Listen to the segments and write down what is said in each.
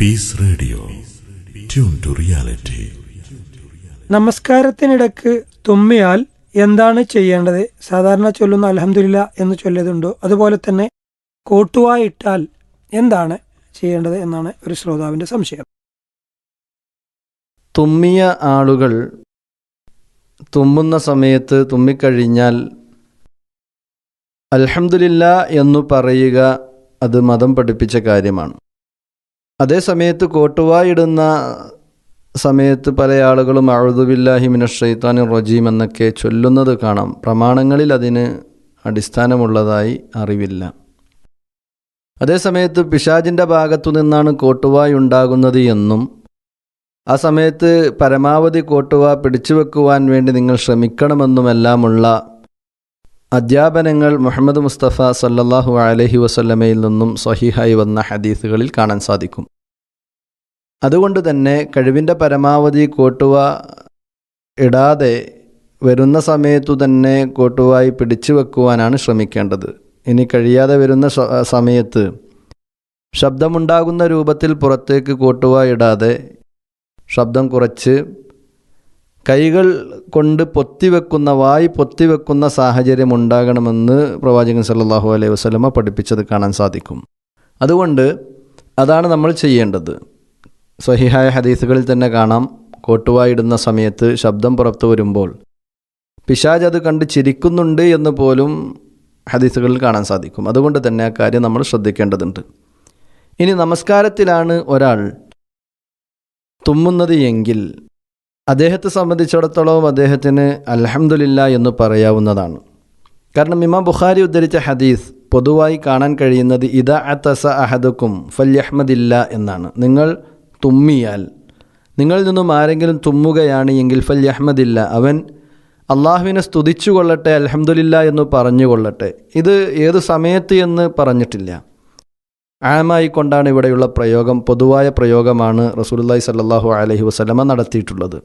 Peace radio tune to reality നമസ്കാരത്തിനിടക്ക് തുമ്മിയാൽ എന്താണ് ചെയ്യേണ്ടത്? സാധാരണ ചൊല്ലുന്ന അലഹമില്ല എന്ന് ചൊല്ലിയതുണ്ടോ? അതുപോലെ തന്നെ കോട്ടുവായിട്ടാൽ എന്താണ് ചെയ്യേണ്ടത് എന്നാണ് ഒരു ശ്രോതാവിന്റെ സംശയം. തുമ്മിയ ആളുകൾ തുമ്മുന്ന സമയത്ത് തുമ്മിക്കഴിഞ്ഞാൽ അലഹമില്ല എന്നു പറയുക അത് മതം പഠിപ്പിച്ച കാര്യമാണ്. അതേ സമയത്ത് കോട്ടുവായിടുന്ന സമയത്ത് പല ആളുകളും അഴുതുബില്ലാഹി മിനഷൈത്താൻ റജീം എന്നൊക്കെ ചൊല്ലുന്നത് കാണാം. പ്രമാണങ്ങളിൽ അതിന് അടിസ്ഥാനമുള്ളതായി അറിവില്ല. അതേസമയത്ത് പിശാജിന്റെ ഭാഗത്തു നിന്നാണ് കോട്ടുവായ് ഉണ്ടാകുന്നത് എന്നും ആ സമയത്ത് പരമാവധി കോട്ടുവ പിടിച്ചു വെക്കുവാൻ വേണ്ടി നിങ്ങൾ ശ്രമിക്കണമെന്നുമെല്ലാമുള്ള അധ്യാപനങ്ങൾ മുഹമ്മദ് മുസ്തഫ സല്ലാഹു അലഹി വസല്ലമയിൽ നിന്നും സഹിഹായി വന്ന ഹദീസുകളിൽ കാണാൻ സാധിക്കും. അതുകൊണ്ട് തന്നെ കഴിവിന്റെ പരമാവധി കോട്ടുവ ഇടാതെ വരുന്ന സമയത്തു തന്നെ കോട്ടുവായി പിടിച്ചു വെക്കുവാനാണ് ശ്രമിക്കേണ്ടത്. ഇനി കഴിയാതെ വരുന്ന സമയത്ത് ശബ്ദമുണ്ടാകുന്ന രൂപത്തിൽ പുറത്തേക്ക് കോട്ടുവ ഇടാതെ ശബ്ദം കുറച്ച് കൈകൾ കൊണ്ട് പൊത്തിവെക്കുന്ന വായി പൊത്തിവെക്കുന്ന സാഹചര്യം ഉണ്ടാകണമെന്ന് പ്രവാചകൻ സല്ലാഹു അലൈഹി വസല്ലമ പഠിപ്പിച്ചത് കാണാൻ സാധിക്കും. അതുകൊണ്ട് അതാണ് നമ്മൾ ചെയ്യേണ്ടത്. സഹിഹായ ഹദീസുകളിൽ തന്നെ കാണാം കോട്ടുവായിടുന്ന സമയത്ത് ശബ്ദം പുറത്തു വരുമ്പോൾ. പിശാജ് അത് കണ്ട് ചിരിക്കുന്നുണ്ട് എന്ന് പോലും ഹദീസുകളിൽ കാണാൻ സാധിക്കും. അതുകൊണ്ട് തന്നെ ആ കാര്യം നമ്മൾ ശ്രദ്ധിക്കേണ്ടതുണ്ട്. ഇനി നമസ്കാരത്തിലാണ് ഒരാൾ തുമ്മുന്നത് എങ്കിൽ അദ്ദേഹത്തെ സംബന്ധിച്ചിടത്തോളം അദ്ദേഹത്തിന് അലഹമുല്ല എന്ന് പറയാവുന്നതാണ്. കാരണം ഇമാം ബുഖാരി ഉദ്ധരിച്ച ഹദീസ് പൊതുവായി കാണാൻ കഴിയുന്നത് ഇദ അത്തസ അഹദുക്കും ഫല്യഹ്മദില്ല എന്നാണ്. നിങ്ങൾ തുമ്മിയാൽ നിങ്ങളിൽ നിന്നും ആരെങ്കിലും തുമ്മുകയാണ് എങ്കിൽ ഫല്യഹ്മദില്ല അവൻ അള്ളാഹുവിനെ സ്തുതിച്ചു കൊള്ളട്ടെ അലഹമുല്ല എന്ന് പറഞ്ഞു കൊള്ളട്ടെ. ഇത് ഏത് സമയത്ത് എന്ന് പറഞ്ഞിട്ടില്ല. ആമായിക്കൊണ്ടാണ് ഇവിടെയുള്ള പ്രയോഗം പൊതുവായ പ്രയോഗമാണ് റസൂലുള്ളാഹി സല്ലാഹു അലഹി വസ്ലമ നടത്തിയിട്ടുള്ളത്.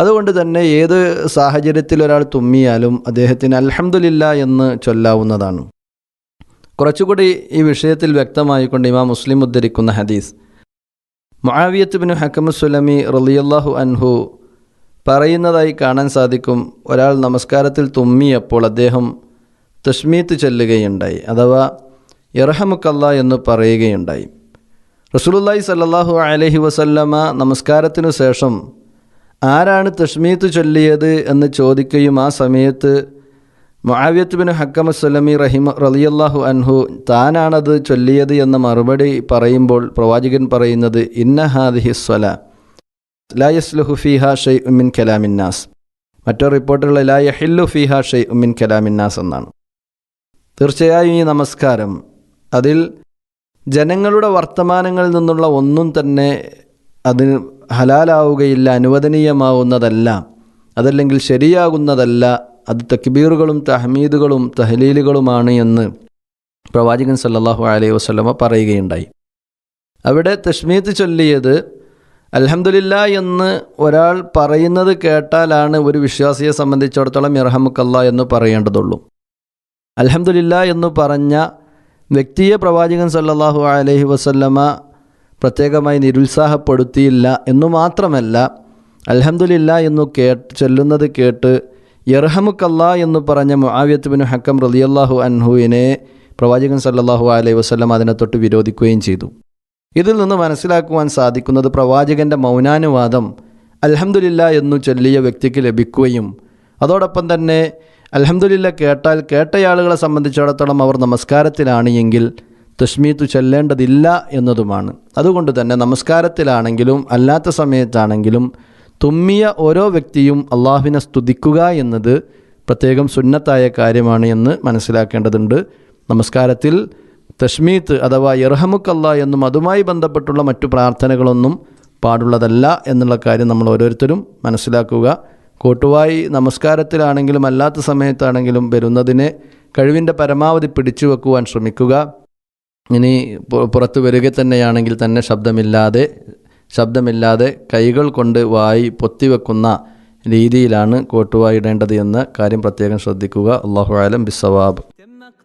അതുകൊണ്ട് തന്നെ ഏത് സാഹചര്യത്തിൽ ഒരാൾ തുമ്മിയാലും അദ്ദേഹത്തിന് അലഹമില്ല എന്ന് ചൊല്ലാവുന്നതാണ്. കുറച്ചുകൂടി ഈ വിഷയത്തിൽ വ്യക്തമായിക്കൊണ്ട് ഇമാം മുസ്ലിം ഉദ്ധരിക്കുന്ന ഹദീസ്. മുആവിയത്ത് ബിൻ ഹക്കമുസ്വലമി റലിയല്ലാഹു അൻഹു പറയുന്നതായി കാണാൻ സാധിക്കും ഒരാൾ നമസ്കാരത്തിൽ തുമ്മിയപ്പോൾ അദ്ദേഹം തഷ്മീത്ത് ചെല്ലുകയുണ്ടായി അഥവാ ഇറഹമുക്കല്ല എന്ന് പറയുകയുണ്ടായി. റസൂലുള്ളാഹി സല്ലാഹു അലഹി വസല്ലമ നമസ്കാരത്തിനു ശേഷം ആരാണ് തഷ്മീത്ത് ചൊല്ലിയത് എന്ന് ചോദിക്കുകയും ആ സമയത്ത് മുആവിയത്ത് ബിൻ ഹക്കമ സുലമി റഹിമ റളിയല്ലാഹു അൻഹു താനാണത് ചൊല്ലിയത് എന്ന മറുപടി പറയുമ്പോൾ പ്രവാചകൻ പറയുന്നത് ഇന്ന ഹാദിഹി സ്വല ലാ യസ്ലുഹു ഫീഹ ഷെയ് ഉമ്മിൻ കലാമിന്നാസ് മറ്റൊരു റിപ്പോർട്ടുള്ള ലാ യഹില്ലു ഫിഹ ഷെയ് ഉമ്മിൻ കലാമിന്നാസ് എന്നാണ്. തീർച്ചയായും ഈ നമസ്കാരം അതിൽ ജനങ്ങളുടെ വർത്തമാനങ്ങളിൽ നിന്നുള്ള ഒന്നും തന്നെ അതിന് ഹലാലാവുകയില്ല അനുവദനീയമാവുന്നതല്ല അതല്ലെങ്കിൽ ശരിയാകുന്നതല്ല അത് തക്ബീറുകളും തഹമീദുകളും തഹലീലുകളുമാണ് എന്ന് പ്രവാചകൻ സല്ലാഹു അലൈഹി വസ്ലമ പറയുകയുണ്ടായി. അവിടെ തഷ്മീത്ത് ചൊല്ലിയത് അലഹമുല്ല എന്ന് ഒരാൾ പറയുന്നത് കേട്ടാലാണ് ഒരു വിശ്വാസിയെ സംബന്ധിച്ചിടത്തോളം ഇറഹമുക്കല്ല എന്ന് പറയേണ്ടതുള്ളൂ. അലഹമുല്ല എന്ന് പറഞ്ഞ വ്യക്തിയെ പ്രവാചകൻ സല്ലാഹു അലഹി വസല്ലമ പ്രത്യേകമായി നിരുത്സാഹപ്പെടുത്തിയില്ല എന്നു മാത്രമല്ല അൽഹംദുലില്ല എന്നു കേട്ട് ചൊല്ലുന്നത് കേട്ട് യർഹമുക്കല്ല എന്ന് പറഞ്ഞ മുആവിയത്ത് ബിൻ ഹക്കം റളിയല്ലാഹു അൻഹുവിനെ പ്രവാചകൻ സല്ലാഹു അലൈഹി വസ്ലം അതിനെ തൊട്ട് വിരോധിക്കുകയും ചെയ്തു. ഇതിൽ നിന്ന് മനസ്സിലാക്കുവാൻ സാധിക്കുന്നത് പ്രവാചകന്റെ മൗനാനുവാദം അൽഹംദുലില്ല എന്നു ചൊല്ലിയ വ്യക്തിക്ക് ലഭിക്കുകയും അതോടൊപ്പം തന്നെ അൽഹംദുലില്ല കേട്ടാൽ കേട്ടയാളുകളെ സംബന്ധിച്ചിടത്തോളം അവർ നമസ്കാരത്തിലാണ് എങ്കിൽ തസ്മീത്ത് ചൊല്ലേണ്ടതില്ല എന്നതുമാണ്. അതുകൊണ്ട് തന്നെ നമസ്കാരത്തിലാണെങ്കിലും അല്ലാത്ത സമയത്താണെങ്കിലും തുമ്മിയ ഓരോ വ്യക്തിയും അള്ളാഹുവിനെ സ്തുതിക്കുക എന്നത് പ്രത്യേകം സുന്നത്തായ കാര്യമാണ് എന്ന് മനസ്സിലാക്കേണ്ടതുണ്ട്. നമസ്കാരത്തിൽ തഷ്മീത്ത് അഥവാ ഇർഹമുക്കല്ല എന്നും അതുമായി ബന്ധപ്പെട്ടുള്ള മറ്റു പ്രാർത്ഥനകളൊന്നും പാടുള്ളതല്ല എന്നുള്ള കാര്യം നമ്മൾ ഓരോരുത്തരും മനസ്സിലാക്കുക. കോട്ടുവായി നമസ്കാരത്തിലാണെങ്കിലും അല്ലാത്ത സമയത്താണെങ്കിലും വരുന്നതിനെ കഴിവിന്റെ പരമാവധി പിടിച്ചു വെക്കുവാൻ ശ്രമിക്കുക. ഇനി പുറത്തു വരിക തന്നെയാണെങ്കിൽ തന്നെ ശബ്ദമില്ലാതെ ശബ്ദമില്ലാതെ കൈകൾ കൊണ്ട് വായി പൊത്തിവെക്കുന്ന രീതിയിലാണ് കോട്ടുവായിടേണ്ടത് എന്ന കാര്യം പ്രത്യേകം ശ്രദ്ധിക്കുക. അള്ളാഹു ആലം ബിസവാബ്